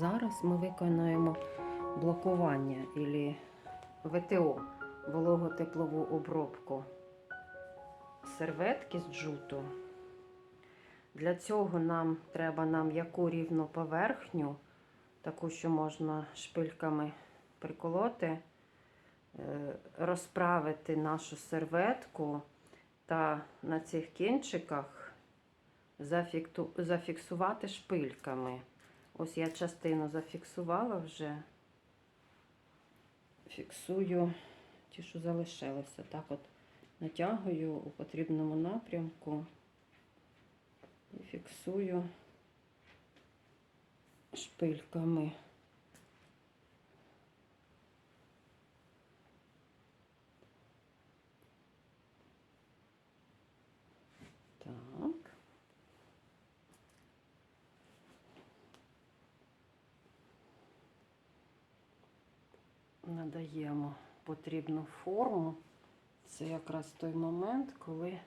Зараз ми виконаємо блокування або ВТО вологотеплову обробку серветки з джуту. Для цього нам треба на м'яку рівну поверхню, таку, що можна шпильками приколоти, е, розправити нашу серветку та на цих кінчиках зафіксувати шпильками. Ось я частину зафіксувала вже. Фіксую ті, що залишилися. Так от натягую у потрібному напрямку і фіксую шпильками. Так. Надаємо потрібну форму. Це якраз той момент, коли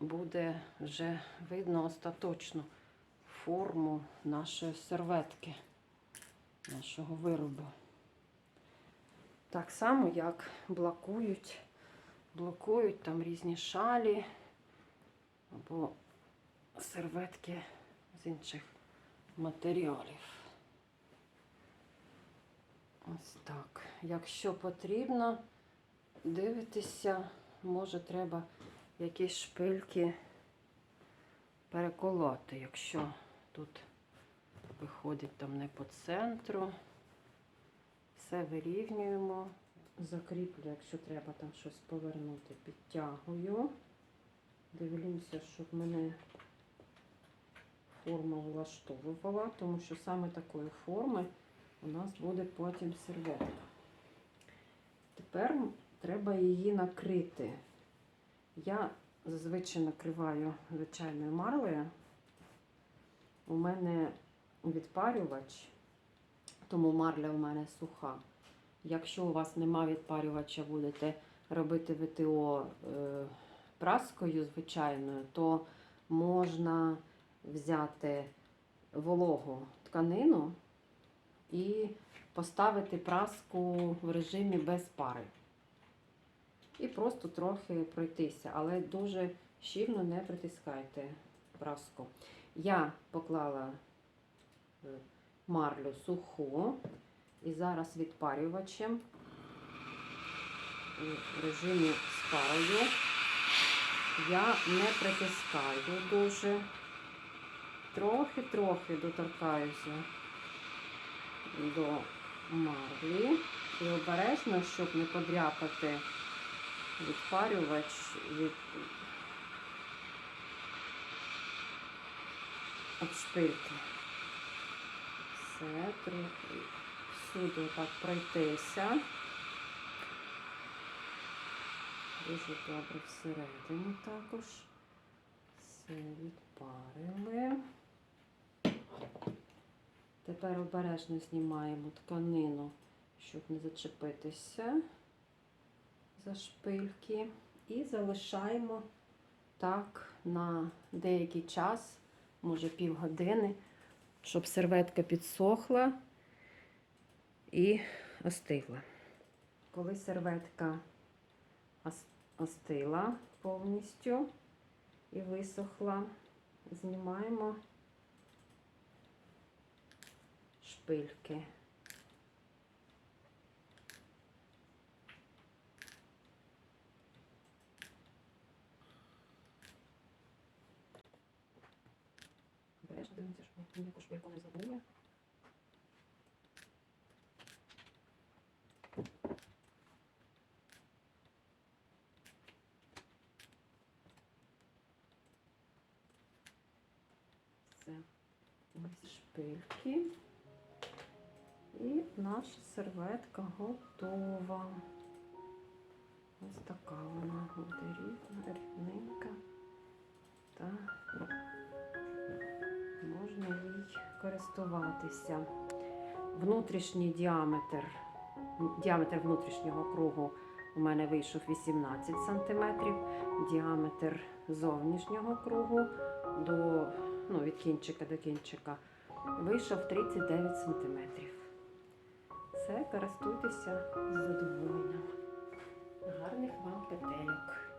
буде вже видно остаточну форму нашої серветки, нашого виробу. Так само, як блокують, блокують там різні шалі або серветки з інших матеріалів. Ось так. Якщо потрібно дивитися, може треба якісь шпильки переколоти, якщо тут виходить там не по центру. Все вирівнюємо, закріплю, якщо треба там щось повернути, підтягую. Дивлюся, щоб мене форма влаштовувала, тому що саме такої форми у нас буде потім серветка. Тепер треба її накрити. Я зазвичай накриваю звичайною марлею. У мене відпарювач, тому марля у мене суха. Якщо у вас нема відпарювача, будете робити ВТО е, праскою звичайною, то можна взяти вологу тканину і поставити праску в режимі без пари. І просто трохи пройтися, але дуже щільно не притискайте праску. Я поклала е, марлю суху і зараз відпарювачем в режимі з парою я не притискаю дуже, трохи-трохи доторкаюся до марлі і обережно, щоб не подряпати відпарювач від від шпильки. Все, трохи всюди так пройтися. Дуже добре всередині також. Все відпарили. Тепер обережно знімаємо тканину, щоб не зачепитися за шпильки. І залишаємо так на деякий час, може півгодини, щоб серветка підсохла і остигла. Коли серветка ос- остила повністю і висохла, знімаємо шпильки. Обережно дивимося, щоб ніяку шпильку не забули. Все. Ось шпильки. І наша серветка готова. Ось така вона буде рівна, рівненька. Та можна їй користуватися. Внутрішній діаметр, діаметр внутрішнього кругу у мене вийшов 18 см. Діаметр зовнішнього кругу до, ну, від кінчика до кінчика вийшов 39 сантиметрів. Все, користуйтеся з задоволенням. Гарних вам петельок.